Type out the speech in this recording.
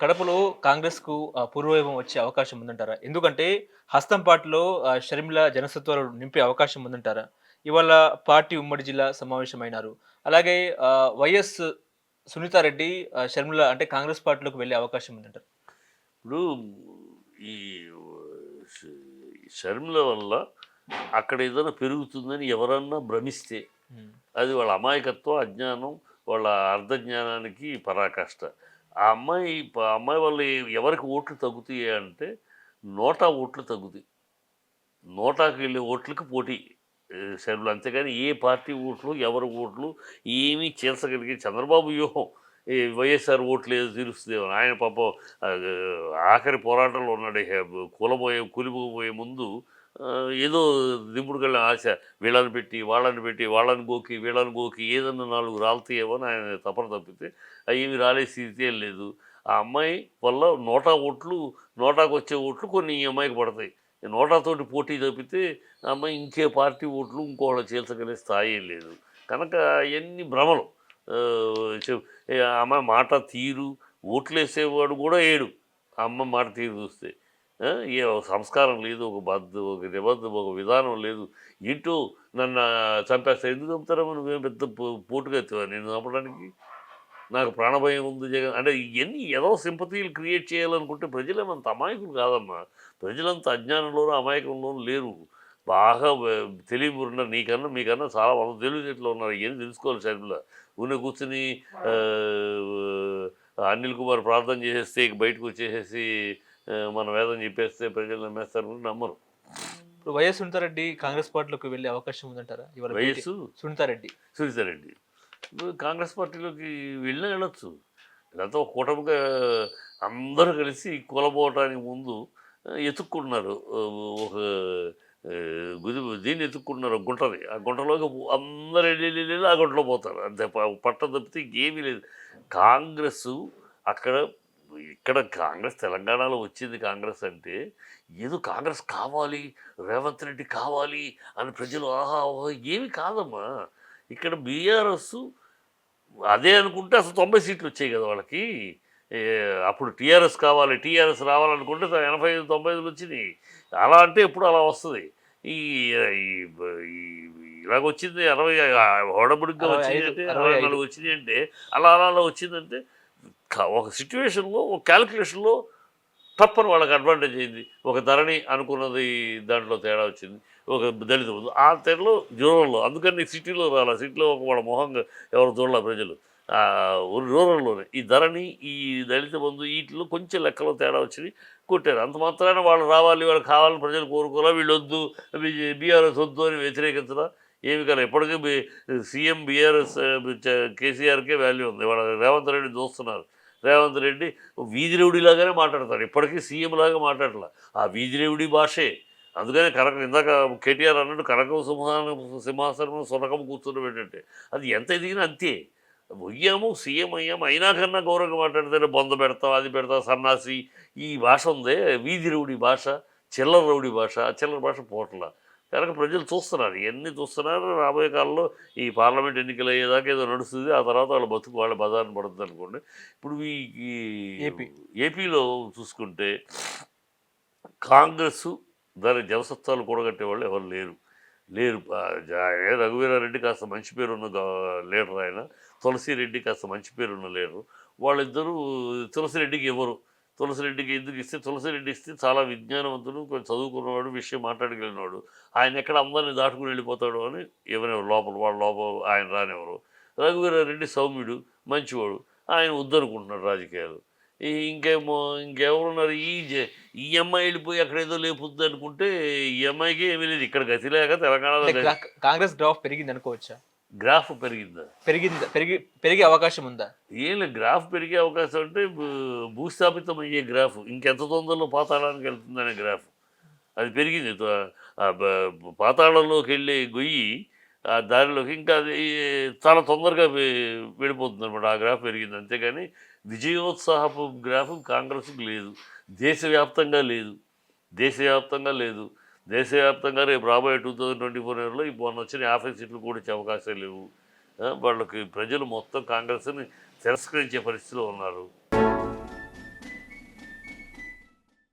కడపలో కాంగ్రెస్‌కు ఆహ్, పూర్వవైభవం వచ్చే అవకాశం ఉందంటారా? ఎందుకంటే హస్తం పార్టీలో షర్మిల జనసత్వాలు నింపే అవకాశం ఉందంటారా? ఇవాళ పార్టీ ఉమ్మడి జిల్లా సమావేశమైనారు. అలాగే వైఎస్ సునీతారెడ్డి షర్మిల అంటే కాంగ్రెస్ పార్టీలోకి వెళ్ళే అవకాశం ఉందంటారా? ఇప్పుడు ఈ షర్మిల వల్ల అక్కడ ఏదైనా పెరుగుతుందని ఎవరన్నా భ్రమిస్తే. అది వాళ్ళ అమాయకత్వం అజ్ఞానం వాళ్ళ అర్ధజ్ఞానానికి పరాకాష్ట ఆ అమ్మాయి ఆ అమ్మాయి వల్ల ఎవరికి ఓట్లు తగ్గుతాయి అంటే నోటా ఓట్లు తగ్గుతాయి. నోటాకి వెళ్ళే ఓట్లకి పోటీ. ఏ, అంతేగాని ఏ పార్టీ ఓట్లు ఎవరి ఓట్లు ఏమీ చేర్చగలిగే చంద్రబాబు వ్యూహం ఈ వైఎస్ఆర్ ఓట్లు ఏదో తీరుస్తుంది. ఆయన పాపం ఆఖరి పోరాటంలో ఉన్నాడు కూలబోయే కూలిపోయే ముందు ఏదో దింపుడుకెళ్ళిన ఆశ వీళ్ళని పెట్టి వాళ్ళని పెట్టి వాళ్ళని గోకి వీళ్ళని గోకి ఏదన్నా నాలుగు రాలుతాయేమో అని ఆయన తపన తప్పితే అవి ఏమి రాలే స్థితి లేదు. ఆ అమ్మాయి వల్ల నోటా ఓట్లు నోటాకు వచ్చే ఓట్లు కొన్ని ఈ అమ్మాయికి పడతాయి. నోటాతోటి పోటీ తప్పితే ఆ అమ్మాయి ఇంకే పార్టీ ఓట్లు ఇంకోళ్ళ చేల్చగలిగే స్థాయి లేదు. కనుక అవన్నీ భ్రమలు. అమ్మాయి మాట తీరు ఓట్లు వేసేవాడు కూడా ఏడు. అమ్మ మాట తీరు చూస్తే. ఏ ఒక సంస్కారం లేదు ఒక బద్దు ఒక నిబద్ధం ఒక విధానం లేదు. ఏంటో నన్ను చంపేస్తా ఎందుకు చంపుతారో నువ్వేం పెద్ద పో- పోటుగా ఎత్తావా? నేను చంపడానికి నాకు ప్రాణభయం ఉంది జగన్ అంటే ఇవన్నీ ఏదో సింపతీలు క్రియేట్ చేయాలనుకుంటే ప్రజలేమంత అమాయకులు కాదమ్మా. ప్రజలంత అజ్ఞానంలోనూ అమాయకంలోనూ లేరు. బాగా తెలివి ఉన్నారు నీకన్నా మీకన్నా చాలా వంద తెలివితేటలు ఉన్నారు. ఏం తెలుసుకోవాలి షర్మిల ఉన్న కూర్చుని అనిల్ కుమార్ ప్రార్థన చేసేస్తే బయటకు వచ్చేసేసి మన వేదం చెప్పేస్తే ప్రజలు నమ్మేస్తారు నమ్మరు. ఇప్పుడు వైఎస్ సునీతారెడ్డి కాంగ్రెస్ పార్టీలోకి వెళ్ళే అవకాశం ఉందంటారా? ఇవాళ వయస్సు సునీతారెడ్డి. సునీతారెడ్డి. ఇప్పుడు కాంగ్రెస్ పార్టీలోకి వెళ్ళినా వెళ్ళొచ్చు. ఇదంతా ఒక కూటమిగా అందరూ కలిసి కూలబోవటానికి ముందు ఎత్తుక్కున్నారు. ఒక గుది దీన్ని ఎత్తుక్కున్నారు ఒక గుంటని. ఆ గుంటలోకి అందరు వెళ్ళి వెళ్ళి ఆ గుంటలో పోతారు. అంతే పట్ట తప్పితే ఇంకేమీ లేదు. కాంగ్రెస్ అక్కడ ఇక్కడ కాంగ్రెస్ తెలంగాణలో వచ్చింది కాంగ్రెస్ అంటే ఏదో కాంగ్రెస్ కావాలి రేవంత్ రెడ్డి కావాలి అని ప్రజలు ఆహా ఓహో ఏమి కాదమ్మా. ఇక్కడ బీఆర్ఎస్ అదే అనుకుంటే అసలు తొంభై సీట్లు వచ్చాయి కదా వాళ్ళకి. అప్పుడు టీఆర్ఎస్ కావాలి టీఆర్ఎస్ రావాలనుకుంటే ఎనభై ఐదు తొంభై ఐదులు వచ్చినాయి. అలా అంటే ఎప్పుడు అలా వస్తుంది? ఈ ఇలాగ వచ్చింది అరవై ఓడబుడిగా అరవై వచ్చింది అంటే అరవై. నాలుగు వచ్చింది అంటే అలా అలా అలా వచ్చిందంటే ఒక సిచ్యువేషన్లో ఒక క్యాలిక్యులేషన్లో తప్పని వాళ్ళకి అడ్వాంటేజ్ అయింది. ఒక ధరణి అనుకున్నది దాంట్లో తేడా వచ్చింది. ఒక దళిత బంధు ఆ తేడాలో రూరల్లో అందుకని సిటీలో రాలా. సిటీలో ఒక వాళ్ళ మొహంగా ఎవరు చూడాల ప్రజలు. రూరల్లోనే ఈ ధరణి ఈ దళిత బంధు వీటిలో కొంచెం లెక్కలో తేడా వచ్చింది. కొట్టారు. అంత మాత్రాన వాళ్ళు రావాలి వాళ్ళు కావాలని ప్రజలు కోరుకోరా వీళ్ళు వద్దు బీఆర్ఎస్ వద్దు అని వ్యతిరేకించరా? ఏమి కాదు. ఎప్పటికీ సీఎం బీఆర్ఎస్ కేసీఆర్కే వాల్యూ ఉంది. వాళ్ళ రేవంత్ రెడ్డి చూస్తున్నారు. రేవంత్ రెడ్డి వీధిరేవుడిలాగానే మాట్లాడతారు ఇప్పటికీ సీఎం లాగా మాట్లాడలే. ఆ వీధిరేవుడి భాషే. అందుకనే కనక ఇందాక కేటీఆర్ అన్నట్టు కనకం సింహాసనం సింహాసనం సొనకం కూర్చున్నబెట్టంటే అది ఎంత ఎదిగినా అంతే. మొయ్యాము సీఎం అయ్యాము అయినా కన్నా గౌరవంగా మాట్లాడితే బొంద పెడతాం అది పెడతాం సన్నాసి. ఈ భాష ఉందే వీధి భాష చిల్లర రౌడి భాష. ఆ చిల్లర భాష పోట్ల. కనుక ప్రజలు చూస్తున్నారు. ఇవన్నీ చూస్తున్నారు? రాబోయే కాలంలో ఈ పార్లమెంట్ ఎన్నికలు అయ్యేదాకా ఏదో నడుస్తుంది. ఆ తర్వాత వాళ్ళ బతుకు వాళ్ళ బజార్ని పడుతుంది అనుకోండి. ఇప్పుడు ఈ ఏపీ. ఏపీలో చూసుకుంటే కాంగ్రెస్ దాని జనసత్వాలు కూడగట్టే వాళ్ళు ఎవరు లేరు. లేరు. రఘువీరారెడ్డి కాస్త మంచి పేరున్న లీడర్ ఆయన. తులసిరెడ్డి కాస్త మంచి పేరున్న లీడరు. వాళ్ళిద్దరూ తులసిరెడ్డికి ఇవ్వరు తులసిరెడ్డికి ఎందుకు ఇస్తే తులసిరెడ్డి ఇస్తే చాలా విజ్ఞానవంతుడు కొంచెం చదువుకున్నవాడు విషయం మాట్లాడగలిగినవాడు. ఆయన ఎక్కడ అందరిని దాటుకుని వెళ్ళిపోతాడు అని ఎవరెవరు లోపల వాళ్ళ లోపల ఆయన రానివ్వరు. రఘువీరారెడ్డి సౌమ్యుడు మంచివాడు. ఆయన వద్దనుకుంటున్నాడు రాజకీయాలు. ఈ ఇంకేమో ఇంకెవరున్నారు? ఈ ఈ అమ్మాయి వెళ్ళిపోయి అక్కడ ఏదో లేపుద్ది అనుకుంటే ఈ అమ్మాయికి ఏమీ లేదు. ఇక్కడ గతి లేక తెలంగాణలో కాంగ్రెస్ గ్రాఫ్ పెరిగింది అనుకోవచ్చా? గ్రాఫ్ పెరిగిందా? పెరిగిందా? పెరిగి పెరిగే అవకాశం ఉందా? ఏం లేదు గ్రాఫ్ పెరిగే అవకాశం అంటే భూస్థాపితం అయ్యే గ్రాఫ్. ఇంకెంత తొందరలో పాతాళానికి వెళ్తుందనే గ్రాఫ్. అది పెరిగింది. పాతాళంలోకి వెళ్ళే గొయ్యి ఆ దారిలోకి ఇంకా అది చాలా తొందరగా వెళ్ళిపోతుంది అనమాట ఆ గ్రాఫ్ పెరిగింది. అంతేగాని విజయోత్సాహపు గ్రాఫ్ కాంగ్రెస్కి లేదు. దేశవ్యాప్తంగా లేదు. దేశవ్యాప్తంగా లేదు. దేశవ్యాప్తంగా రేపు రాబోయే టూ థౌజండ్ ట్వంటీ ఫోర్ ఇయర్లో ఇప్పుడు మొన్న వచ్చిన యాభై సీట్లు కూడా ఇచ్చే అవకాశాలు లేవు. వాళ్ళకి ప్రజలు మొత్తం కాంగ్రెస్ని తిరస్కరించే పరిస్థితిలో ఉన్నారు.